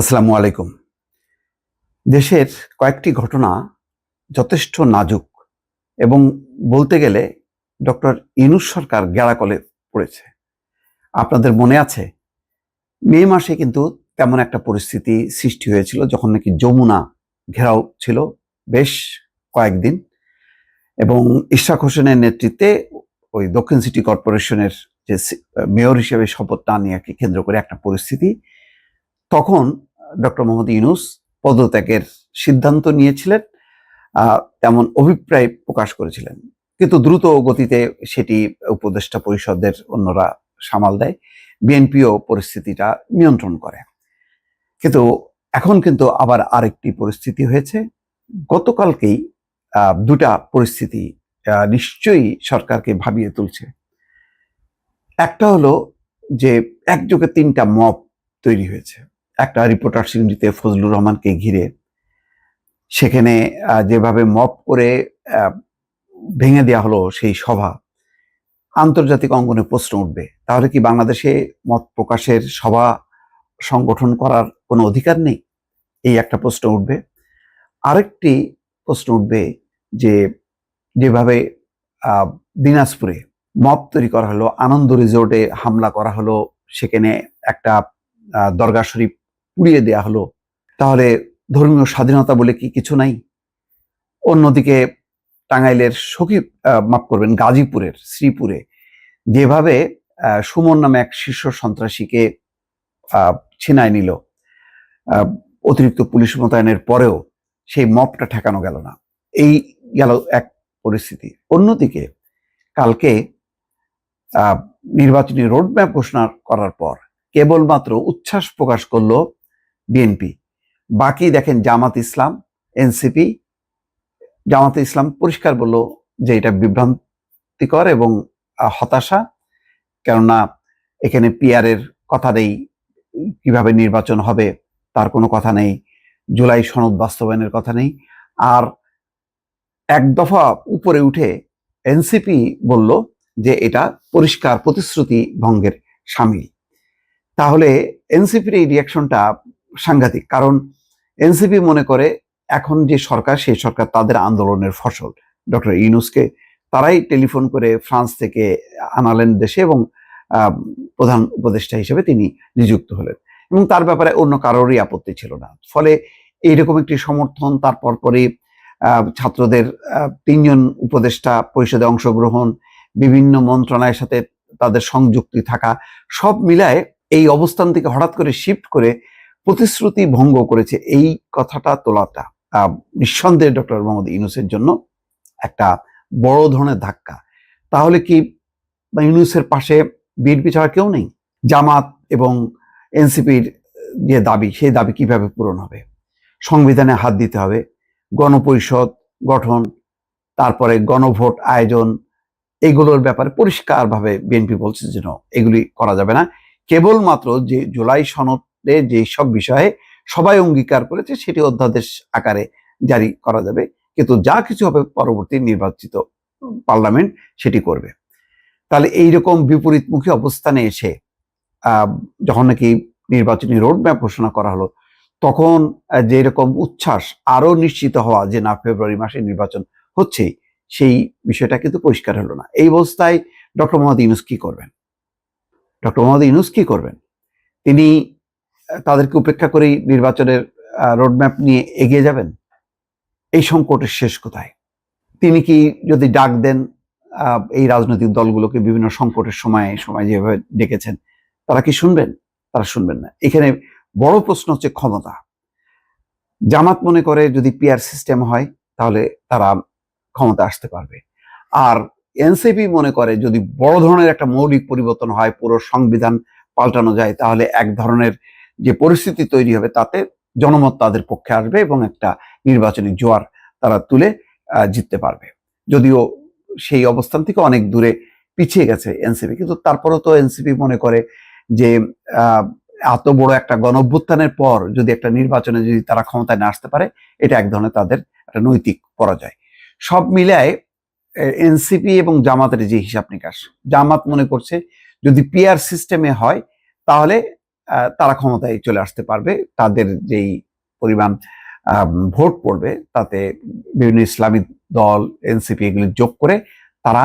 আসসালামু আলাইকুম। দেশের কয়েকটি ঘটনা যথেষ্ট নাজুক এবং বলতে গেলে ডক্টর ইনুস সরকার গেড়াকলে পড়েছে। আপনাদের মনে আছে, মে মাসে কিন্তু তেমন একটা পরিস্থিতি সৃষ্টি হয়েছিল যখন নাকি যমুনা ঘেরাও ছিল বেশ কয়েকদিন এবং ইশাক হোসেনের নেতৃত্বে ওই দক্ষিণ সিটি কর্পোরেশনের যে মেয়র হিসেবে শপথ না নেওয়াকে কেন্দ্র করে একটা পরিস্থিতি। তখন ডক্টর মোহাম্মদ ইউনুস পদত্যাগের সিদ্ধান্ত নিয়েছিলেন তেমন অভিপ্রায় প্রকাশ করেছিলেন। কিন্তু দ্রুত গতিতে সেটি উপদেষ্টা পরিষদের অন্যরা সামাল দেয়, বিএনপিও পরিস্থিতিটা নিয়ন্ত্রণ করে। কিন্তু এখন কিন্তু আবার আরেকটি পরিস্থিতি হয়েছে। গতকালকেই দুটা পরিস্থিতি নিশ্চয়ই সরকারকে ভাবিয়ে তুলছে। একটা হলো যে, একযোগে তিনটা মব তৈরি হয়েছে। একটা রিপোর্টার সিন্ডিতে ফজলুর রহমানকে ঘিরে। সেখানে যেভাবে মপ করে ভেঙে দেওয়া হলো সেই সভা, আন্তর্জাতিক অঙ্গনে প্রশ্ন উঠবে। তাহলে কি বাংলাদেশে মত প্রকাশের সভা সংগঠন করার কোনো অধিকার নেই? এই একটা প্রশ্ন উঠবে। আরেকটি প্রশ্ন উঠবে যে, যেভাবে দিনাজপুরে মপ তৈরি করা হলো, আনন্দ রিসোর্টে হামলা করা হলো, সেখানে একটা দরগা শরীফ পুড়িয়ে দেয়া হলো। তাহলে ধর্মীয় স্বাধীনতা বলে কি কিছু নাই? অন্যদিকে টাঙ্গাইলের সখী মাফ করবেন, গাজীপুরের, শ্রীপুরে যেভাবে সুমন নামে এক শীর্ষ সন্ত্রাসীকে ছিনায় নিল অতিরিক্ত পুলিশ মোতায়েনের পরেও সেই মপটা ঠেকানো গেল না। এই গেল এক পরিস্থিতি। অন্যদিকে কালকে নির্বাচনী রোডম্যাপ ঘোষণা করার পর কেবলমাত্র উচ্ছ্বাস প্রকাশ করল বিএনপি। বাকি দেখেন জামাত ইসলাম, এনসিপি, জামাতে ইসলাম পরিষ্কার বলল যে এটা বিভ্রান্তিকর এবং হতাশা। কেননা এখানে পিয়ারের কথা নেই, কীভাবে নির্বাচন হবে তার কোনো কথা নেই, জুলাই সনদ বাস্তবায়নের কথা নেই। আর এক দফা উপরে উঠে এনসিপি বলল যে এটা পরিষ্কার প্রতিশ্রুতি ভঙ্গের সামিল। তাহলে এনসিপির এই রিয়াকশনটা সাংঘাতিক। কারণ এনসিপি মনে করে এখন যে সরকার, সেই সরকার তাদের আন্দোলনের ফসল। ডক্টর ইউনুসকে তারাই টেলিফোন করে ফ্রান্স থেকে আনালেন দেশে এবং প্রধান উপদেষ্টা হিসেবে তিনি নিযুক্ত হলেন। এবং তার ব্যাপারে অন্য কারোরই আপত্তি ছিল না। ফলে এইরকম একটি সমর্থন, তারপর পরে ছাত্রদের তিনজন উপদেষ্টা পরিষদে অংশগ্রহণ, বিভিন্ন মন্ত্রণালয়ের সাথে তাদের সংযুক্তি থাকা, সব মিলায় এই অবস্থান থেকে হঠাৎ করে শিফট করে প্রতিশ্রুতি ভঙ্গ করেছে এই কথাটা তোলাটা নিঃসন্দেহে ডক্টর মোহাম্মদ ইউনুসের জন্য একটা বড় ধরনের ধাক্কা। তাহলে কি ইউনুসের পাশে বিএনপি ছাড়া কেউ নেই? জামাত এবং এনসিপির যে দাবি, সেই দাবি কীভাবে পূরণ হবে? সংবিধানে হাত দিতে হবে, গণপরিষদ গঠন, তারপরে গণভোট আয়োজন, এগুলোর ব্যাপারে পরিষ্কারভাবে বিএনপি বলছে যেন এগুলি করা যাবে না। কেবলমাত্র যে জুলাই সনদে যে সব বিষয়ে সবাই অঙ্গীকার করেছে সেটি অধ্যাদেশ আকারে জারি করা যাবে। কিন্তু যা কিছু হবে পরবর্তী নির্বাচিত পার্লামেন্ট সেটি করবে। তাহলে এইরকম বিপরীতমুখী অবস্থানে এসে যখন নাকি নির্বাচনী রোডম্যাপ ঘোষণা করা হলো তখন আহ, যে এরকম উচ্ছ্বাস আরও নিশ্চিত হওয়া যে না ফেব্রুয়ারি মাসে নির্বাচন হচ্ছে সেই বিষয়টা কিন্তু পরিষ্কার হলো না। এই অবস্থায় ডক্টর মোহাম্মদ ইউনুস কি করবেন? ডক্টর মোহাম্মদ ইউনুস কি করবেন? তিনি তাদেরকে উপেক্ষা করেই নির্বাচনের রোডম্যাপ নিয়ে এগিয়ে যাবেন? এই সংকটের শেষ কোথায়? তিনি কি যদি ডাক দেন এই রাজনৈতিক দলগুলোকে বিভিন্ন সংকটের সময় সময় যেভাবে ডেকেছেন, তারা কি শুনবেন? তারা শুনবেন না। এখানে বড় প্রশ্ন হচ্ছে ক্ষমতা। জামাত মনে করে যদি পিআর সিস্টেম হয়, তাহলে তারা ক্ষমতা আসতে পারবে। আর এনসিপি মনে করে যদি বড় ধরনের একটা মৌলিক পরিবর্তন হয়, পুরো সংবিধান পাল্টানো যায়, তাহলে এক ধরনের যে পরিস্থিতি তৈরি হবে তাতে জনমত তাদের পক্ষে আসবে এবং একটা নির্বাচনী জোয়ার তারা তুলে জিততে পারবে। যদিও সেই অবস্থান থেকে অনেক দূরে পিছিয়ে গেছে এনসিপি, কিন্তু তারপরেও তো এনসিপি মনে করে যে এত বড় একটা গণঅভ্যুত্থানের পর যদি একটা নির্বাচনে যদি তারা ক্ষমতায় না আসতে পারে, এটা এক ধরনের তাদের একটা নৈতিক পরাজয়। সব মিলায় এনসিপি এবং জামাতের যে হিসাব নিকাশ, জামাত মনে করছে যদি পিআর সিস্টেমে হয়, তাহলে তারা ক্ষমতায় চলে আসতে পারবে। তাদের যেই পরিমাণ ভোট পড়বে, তাতে বিভিন্ন ইসলামিক দল, এনসিপি এগুলি যোগ করে তারা